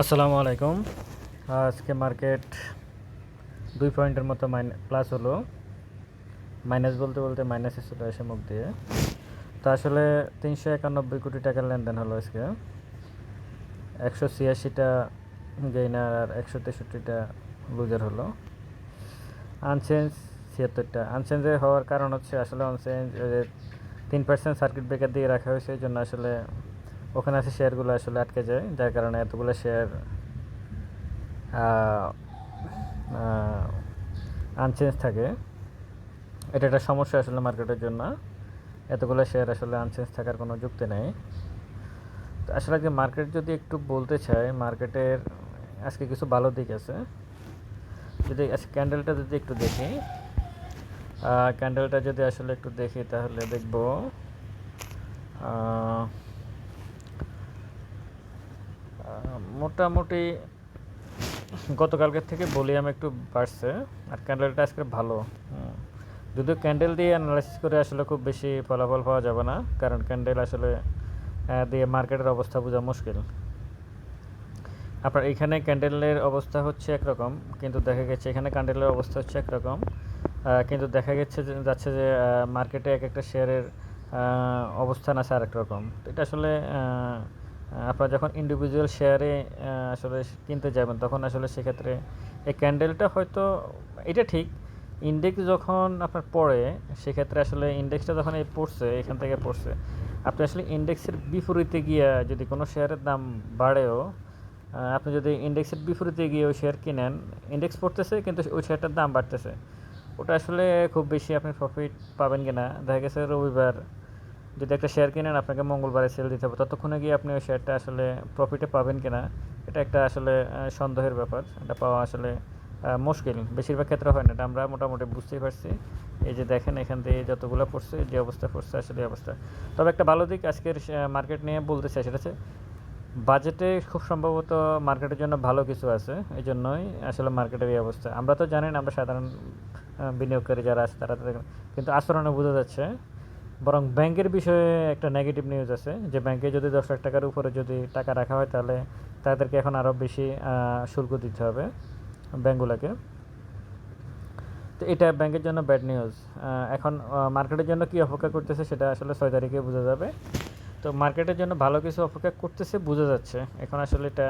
আসসালামু আলাইকুম। আজকে মার্কেট দুই পয়েন্টের মতো মাইন প্লাস হলো। মাইনাস বলতে বলতে মাইনাসে চলে আসে মুখ দিয়ে। তো আসলে তিনশো একানব্বই কোটি টাকার লেনদেন হলো আজকে। একশো ছিয়াশিটা গেইনার আর একশো তেষট্টিটা লুজার হলো। আনচেঞ্জ ছিয়াত্তরটা। আনচেঞ্জে হওয়ার কারণ হচ্ছে আসলে আনচেঞ্জ তিন পার্সেন্ট সার্কিট ব্রেকার দিয়ে রাখা হয়েছে, এই জন্য আসলে ওখানে আসে শেয়ারগুলো আসলে আটকে যায়। যার কারণে এতগুলো শেয়ার আনচেঞ্জ থাকে। এটা একটা সমস্যা আসলে মার্কেটের জন্য। এতগুলো শেয়ার আসলে আনচেঞ্জ থাকার কোনো যুক্তি নেই। তো আসলে যে মার্কেট যদি একটু বলতে চাই, মার্কেটের আজকে কিছু ভালো দিক আছে। যদি আজকে ক্যান্ডেলটা যদি একটু দেখি ক্যান্ডেলটা যদি আসলে একটু দেখি তাহলে দেখব মোটামুটি গতকালকের থেকে ভলিউম একটু বাড়ছে, আর ক্যান্ডেলটা আজকে ভালো। যদিও ক্যান্ডেল দিয়ে অ্যানালাইসিস করে আসলে খুব বেশি ফলাফল পাওয়া যাবে না, কারণ ক্যান্ডেল আসলে দিয়ে মার্কেটের অবস্থা বোঝা মুশকিল। আপনার এখানে ক্যান্ডেলের অবস্থা হচ্ছে একরকম, কিন্তু দেখা গেছে এখানে ক্যান্ডেলের অবস্থা হচ্ছে একরকম। কিন্তু দেখা গেছে যাচ্ছে যে মার্কেটে এক একটা শেয়ারের অবস্থান আছে আরেক রকম। এটা আসলে আপনারা যখন ইন্ডিভিজুয়াল শেয়ারে আসলে কিনতে যাবেন, তখন আসলে সেক্ষেত্রে এই ক্যান্ডেলটা হয়তো, এটা ঠিক ইন্ডেক্স যখন আপনার পড়ে, সেক্ষেত্রে আসলে ইন্ডেক্সটা যখন এই পড়ছে, এখান থেকে পড়ছে, আপনি আসলে ইন্ডেক্সের বিপরীতে গিয়ে যদি কোনো শেয়ারের দাম বাড়েও আপনি যদি ইন্ডেক্সের বিপরীতে গিয়ে ওই শেয়ার কিনেন ইন্ডেক্স পড়তেছে, কিন্তু ওই শেয়ারটার দাম বাড়তেছে, ওটা আসলে খুব বেশি আপনি প্রফিট পাবেন কিনা, দেখা গেছে রবিবার যদি একটা শেয়ার কিনেন, আপনাকে মঙ্গলবারে সেল দিতে হবে। ততক্ষণে গিয়ে আপনি ওই শেয়ারটা আসলে প্রফিটে পাবেন কিনা, এটা একটা আসলে সন্দেহের ব্যাপার। এটা পাওয়া আসলে মুশকিল। বেশিরভাগ ক্ষেত্রে হয় না। এটা আমরা মোটামুটি বুঝতেই পারছি। এই যে দেখেন, এখান থেকে যতগুলো পড়ছে, যে অবস্থা পড়ছে, আসলে এই অবস্থা। তবে একটা ভালো দিক আজকের মার্কেট নিয়ে বলতে চাই, সেটা হচ্ছে বাজেটে খুব সম্ভবত মার্কেটের জন্য ভালো কিছু আছে। এই জন্যই আসলে মার্কেটের এই অবস্থা। আমরা তো জানেন আমরা সাধারণ বিনিয়োগকারী যারা আছে, তারা কিন্তু আচরণে বোঝা যাচ্ছে। বরং ব্যাংকের বিষয়ে একটা নেগেটিভ নিউজ আছে, যে ব্যাংকে যদি দশ লাখ টাকার উপরে যদি টাকা রাখা হয় তাহলে তাদেরকে এখন আরও বেশি শুল্ক দিতে হবে ব্যাঙ্কগুলোকে তো এটা ব্যাংকের জন্য ব্যাড নিউজ এখন মার্কেটের জন্য কি অপেক্ষা করতেছে সেটা আসলে ছয় তারিখে বোঝা যাবে। তো মার্কেটের জন্য ভালো কিছু অপেক্ষা করতেছে, বোঝা যাচ্ছে। এখন আসলে এটা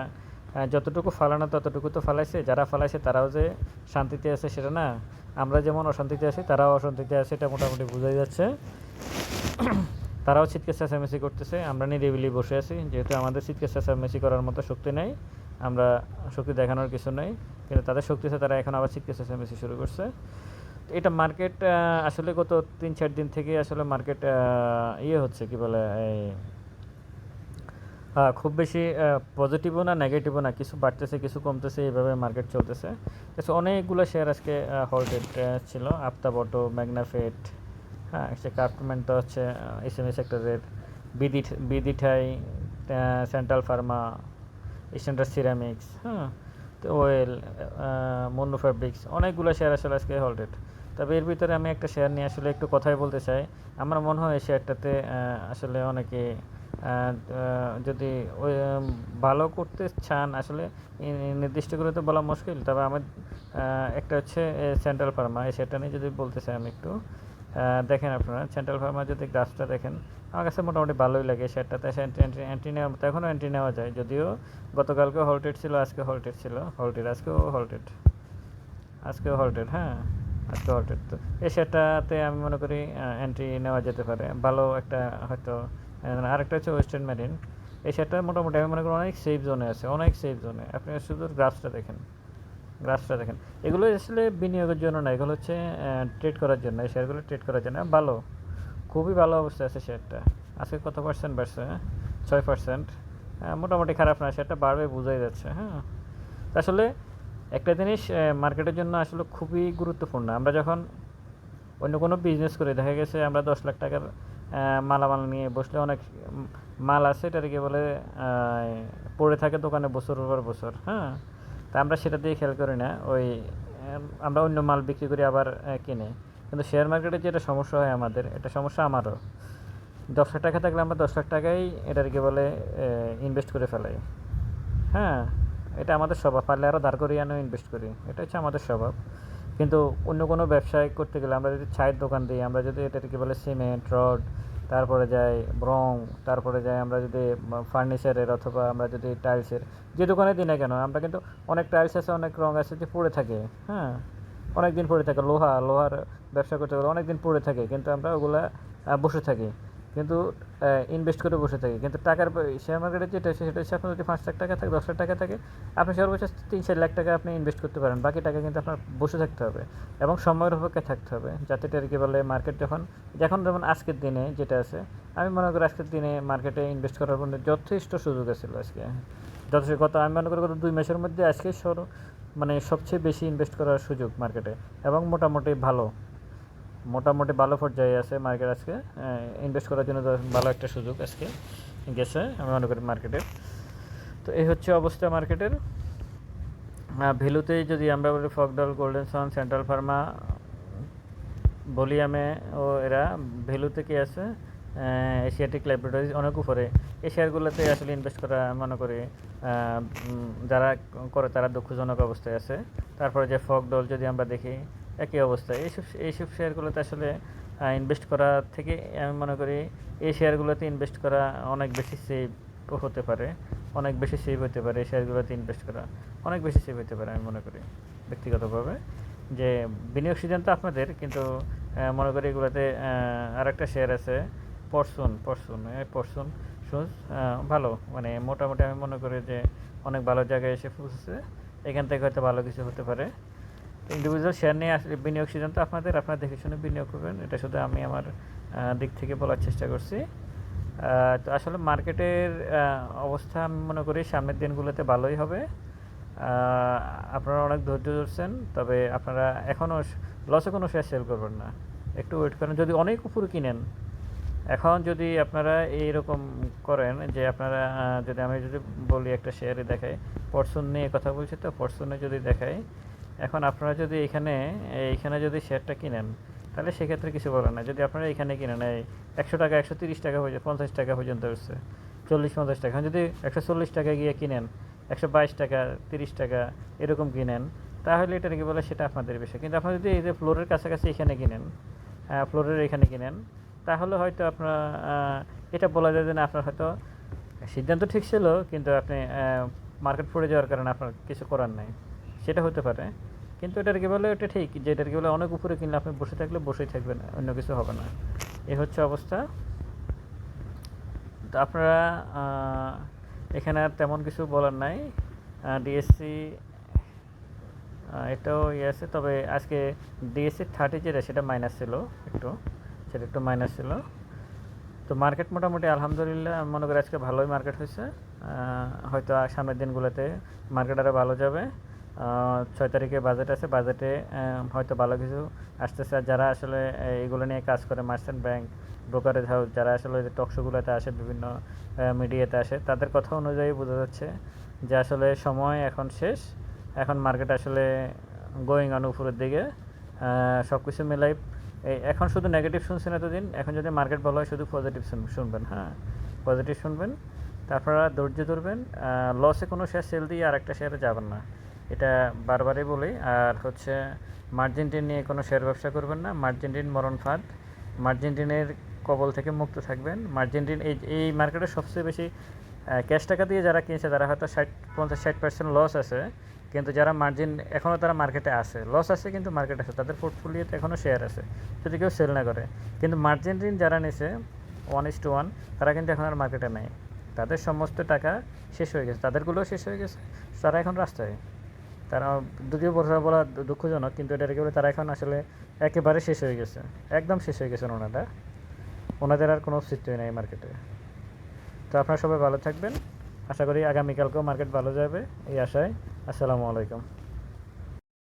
যতটুকু ফালানো ততটুকু তো ফালাইছে। যারা ফালাইছে তারাও যে শান্তিতে আছে সেটা না, আমরা যেমন অশান্তিতে আছি, তারাও অশান্তিতে আছে, এটা মোটামুটি বোঝাই যাচ্ছে। তারাও শীতকে চেঁচামেচি করতেছে, আমরা নিরিবিলি বসে আছি, যেহেতু আমাদের শীতকে চেঁচামেচি করার মতো শক্তি নেই, আমরা শক্তি দেখানোর কিছু নেই, কিন্তু তাদের শক্তি আছে, তারা এখন আবার শীতকে চেঁচামেচি শুরু করছে। এটা মার্কেট আসলে গত তিন চার দিন থেকে আসলে মার্কেট ইয়ে হচ্ছে, কি বলে, এই খুব বেশি পজিটিভও না নেগেটিভও না, কিছু বাড়তেছে, কিছু কমতেছে, এইভাবে মার্কেট চলতেছে। অনেকগুলো শেয়ার আজকে হল্টেড ছিল আফতাবটো ম্যাগনাফেট হ্যাঁ সে কার্পমেন্ট তো হচ্ছে এস এম এ সেক্টরের বিদি বিদিঠাই সেন্ট্রাল ফার্মা স্ট্যান্ডার্ড সিরামিক্স হ্যাঁ তো ওয়েল মন্নু ফ্যাব্রিক্স অনেকগুলো শেয়ার আসলে আজকে হল্টেড তবে এর ভিতরে আমি একটা শেয়ার নিয়ে আসলে একটু কথাই বলতে চাই। আমার মনে হয় শেয়ারটাতে আসলে অনেকে যদি ওই ভালো করতে চান, আসলে নির্দিষ্ট করে তো বলা মুশকিল। তবে আমার একটা হচ্ছে সেন্ট্রাল ফার্মা এই শেয়ারটা নিয়ে যদি বলতে চাই আমি একটু দেখেন আপনারা সেন্ট্রাল ফার্মা যদি গ্রাফটা দেখেন, আমার কাছে মোটামুটি ভালোই লাগে শেয়ারটাতে এন্ট্রি নেওয়া এখনও এন্ট্রি নেওয়া যায়। যদিও গতকালকে হল্টেড ছিল, আজকে হল্টেড ছিল। হল্টেড আজকেও হল্টেড আজকেও হল্টেড হ্যাঁ আজকে হল্টেড তো এই শেয়ারটাতে আমি মনে করি এন্ট্রি নেওয়া যেতে পারে। ভালো একটা হয়তো আরেকটা হচ্ছে ওয়েস্টার্ন মেরিন এই শেয়ারটা মোটামুটি আমি মনে করি অনেক সেফ জোনে আছে, অনেক সেফ জোনে আপনি শুধু গ্রাফসটা দেখেন। গ্রাফসটা দেখেন। এগুলো আসলে বিনিয়োগের জন্য না, এগুলো হচ্ছে ট্রেড করার জন্য। এই শেয়ারগুলো ট্রেড করার জন্য। ভালো, খুবই ভালো অবস্থা আছে শেয়ারটা আজকে কত পার্সেন্ট বাড়ছে? ছয় পার্সেন্ট মোটামুটি খারাপ না শেয়ারটা বাড়বে, বোঝাই যাচ্ছে হ্যাঁ। আসলে একটা জিনিস মার্কেটের জন্য আসলে খুবই গুরুত্বপূর্ণ। আমরা যখন অন্য কোনো বিজনেস করে, দেখা গেছে আমরা দশ লাখ টাকার মালামাল নিয়ে বসলে অনেক মাল আছে, এটাকে বলে পড়ে থাকে দোকানে বছর পর বছর হ্যাঁ। তা আমরা সেটা দিয়ে খেয়াল করি না। ওই আমরা অন্য মাল বিক্রি করি আবার কিনে। কিন্তু শেয়ার মার্কেটে যেটা সমস্যা হয় আমাদের, এটা সমস্যা আমারও। দশ লাখ টাকা থাকলে আমরা দশ লাখ টাকাই এটাকে বলে ইনভেস্ট করে ফেলাই। হ্যাঁ এটা আমাদের স্বভাব। পারলে আরও দাঁড় করিয়ে আনো ইনভেস্ট করি। এটা হচ্ছে আমাদের স্বভাব। কিন্তু অন্য কোনো ব্যবসায় করতে গেলে আমরা যদি চায়ের দোকান দিই, আমরা যদি এটাকে বলে সিমেন্ট রড তারপরে যাই রং তারপরে যাই আমরা যদি ফার্নিচারের অথবা আমরা যদি টাইলসের, যে দোকানে দিই না কেন, আমরা কিন্তু অনেক টাইলস আছে, অনেক রং আছে যে পড়ে থাকে হ্যাঁ? অনেক দিন পড়ে থাকে, লোহা, লোহার ব্যবসা করতে গেলে অনেক দিন পড়ে থাকে, কিন্তু আমরা ওগুলা বসে থাকি। কিন্তু ইনভেস্ট করে বসে থাকি। কিন্তু টাকার শেয়ার মার্কেটে যেটা সেটা হচ্ছে আপনার যদি পাঁচ লাখ টাকা থাকে, দশ লাখ টাকা থাকে, আপনি সর্বোচ্চ তিন চার লাখ টাকা আপনি ইনভেস্ট করতে পারেন। বাকি টাকা কিন্তু আপনার বসে থাকতে হবে এবং সময়ের অপেক্ষায় থাকতে হবে, যাতে এটা কি বলে মার্কেট যখন যখন যেমন আজকের দিনে যেটা আছে, আমি মনে করি আজকের দিনে মার্কেটে ইনভেস্ট করার জন্য যথেষ্ট সুযোগ আছে আজকে। যথেষ্ট গত, আমি মনে করি গত দুই মাসের মধ্যে আজকে সর মানে সবচেয়ে বেশি ইনভেস্ট করার সুযোগ মার্কেটে এবং মোটামুটি ভালো। মোটামুটি ভালো পর্যায়ে আছে মার্কেট আজকে। ইনভেস্ট করার জন্য ভালো একটা সুযোগ আজকে গেছে, আমি মনে করি মার্কেটের তো এই হচ্ছে অবস্থা মার্কেটের ভ্যালুতে যদি আমরা বলি ফকডল গোল্ডেন সন সেন্ট্রাল ফার্মা বলিয়ামে ও এরা ভ্যালুতে কি আছে? এশিয়াটিক ল্যাবরেটরিজ অনেক উপরে। এই শেয়ারগুলোতে আসলে ইনভেস্ট করা, মনে করি যারা করে তারা দুঃখজনক অবস্থায় আছে। তারপরে যে ফক ডল যদি আমরা দেখি একই অবস্থা। এইসব এইসব শেয়ারগুলোতে আসলে ইনভেস্ট করা থেকে আমি মনে করি এই শেয়ারগুলোতে ইনভেস্ট করা অনেক বেশি সেভ হতে পারে। অনেক বেশি সেভ হতে পারে এই শেয়ারগুলোতে ইনভেস্ট করা। অনেক বেশি সেভ হতে পারে আমি মনে করি ব্যক্তিগতভাবে। যে বিনিয়োগ সিদ্ধান্ত আপনাদের, কিন্তু মনে করি এগুলোতে আর একটা শেয়ার আছে পরশুন পরশুন পরশুন শুজ ভালো। মানে মোটামুটি আমি মনে করি যে অনেক ভালো জায়গায় এসে পৌঁছেছে এখান থেকে হয়তো ভালো কিছু হতে পারে। ইন্ডিভিজুয়াল শেয়ার নিয়ে আসলে বিনিয়োগ সিদ্ধান্ত আপনাদের, আপনারা দেখে শুনে বিনিয়োগ করবেন। এটা শুধু আমি আমার দিক থেকে বলার চেষ্টা করছি। তো আসলে মার্কেটের অবস্থা আমি মনে করি সামনের দিনগুলোতে ভালোই হবে। আপনারা অনেক ধৈর্য ধরছেন, তবে আপনারা এখনও লসে কোনো শেয়ার সেল করবেন না। একটু ওয়েট করেন। যদি অনেক উপরে কিনেন, এখন যদি আপনারা এইরকম করেন যে আপনারা যদি আমি যদি বলি একটা শেয়ারে দেখাই পরশুন নিয়ে কথা বলছি তো পরশুনে যদি দেখাই এখন আপনারা যদি এখানে, এইখানে যদি শেয়ারটা কিনেন, তাহলে সেক্ষেত্রে কিছু বলার না যদি আপনারা এখানে কিনেন, এই একশো টাকা, একশো তিরিশ টাকা হয়ে পঞ্চাশ টাকা পর্যন্ত উঠছে চল্লিশ, পঞ্চাশ টাকা। যদি একশো চল্লিশ টাকা গিয়ে কিনেন, একশো বাইশ টাকা, তিরিশ টাকা এরকম কিনেন, তাহলে এটা কি বলে সেটা আপনাদের বিষয়। কিন্তু আপনারা যদি এই যে ফ্লোরের কাছাকাছি এখানে কিনেন ফ্লোরের এখানে কিনেন, তাহলে হয়তো আপনার এটা বলা যায় যে না, আপনার হয়তো, সিদ্ধান্ত ঠিক ছিল, কিন্তু আপনি মার্কেট পড়ে যাওয়ার কারণে আপনার কিছু করার নাই। সেটা হতে পারে। কিন্তু এটার কি বলে ওটা ঠিক যে এটার কি বলে, অনেক উপরে কিনলে আপনি বসে থাকলে বসেই থাকবেন, অন্য কিছু হবে না। এ হচ্ছে অবস্থা। তো আপনারা এখানে আর তেমন কিছু বলার নাই। ডিএসসি এটাও ইয়ে আছে, তবে আজকে ডিএসসি থার্টি যেটা, সেটা মাইনাস ছিল একটু, সেটা একটু মাইনাস ছিল। তো মার্কেট মোটামুটি আলহামদুলিল্লাহ, আমি মনে করি আজকে ভালোই মার্কেট হয়েছে। হয়তো সামনের দিনগুলোতে মার্কেট আরও ভালো যাবে। ছয় তারিখে বাজেট আছে। বাজেটে হয়তো ভালো কিছু আসতেছে। আর যারা আসলে এইগুলো নিয়ে কাজ করে মার্চেন্ট ব্যাংক ব্রোকারেজ হাউস যারা আসলে ওই যে টকশোগুলোতে আসে, বিভিন্ন মিডিয়াতে আসে, তাদের কথা অনুযায়ী বোঝা যাচ্ছে যে আসলে সময় এখন শেষ। এখন মার্কেট আসলে গোয়িং অন উপরের দিকে। সব কিছু মিলাই এখন শুধু নেগেটিভ শুনছেন এতদিন। এখন যদি মার্কেট ভালো হয়, শুধু পজিটিভ শুনবেন হ্যাঁ? পজিটিভ শুনবেন, তারপরে ধৈর্য ধরবেন। লসে কোনো শেয়ার সেল দিয়ে আর একটা শেয়ারে যাবেন না। এটা বারবারই বলি। আর হচ্ছে মার্জিন টিন নিয়ে কোনো শেয়ার ব্যবসা করবেন না। মার্জিন টিন মরণ ফাঁদ। মার্জিন টিনের কবল থেকে মুক্ত থাকবেন। মার্জিন টিন এই এই মার্কেটে সবচেয়ে বেশি ক্যাশ টাকা দিয়ে যারা কিনছে, তারা হয়তো ষাট, পঞ্চাশ, ষাট পার্সেন্ট লস আছে। কিন্তু যারা মার্জিন এখনও তারা মার্কেটে আছে। লস আছে কিন্তু মার্কেট আছে। তাদের পোর্টফোলিওতে এখনও শেয়ার আছে। যদি কেউ সেল না করে। কিন্তু মার্জিন যারা নিছে ওয়ান ইস টু ওয়ান তারা কিন্তু এখন আর মার্কেটে নেই। তাদের সমস্ত টাকা শেষ হয়ে গেছে। তাদেরগুলোও শেষ হয়ে গেছে। তারা এখন রাস্তায়। তারা যদিও বর্ষা বলা দুঃখজনক, কিন্তু এটা একেবারে তারা এখন আসলে একেবারে শেষ হয়ে গেছে। একদম শেষ হয়ে গেছেন ওনারা। ওনাদের আর কোনো অস্তিত্বই নেই মার্কেটে। তো আপনারা সবাই ভালো থাকবেন। আশা করি আগামীকালকেও মার্কেট ভালো যাবে, এই আশায়। আসসালামু আলাইকুম।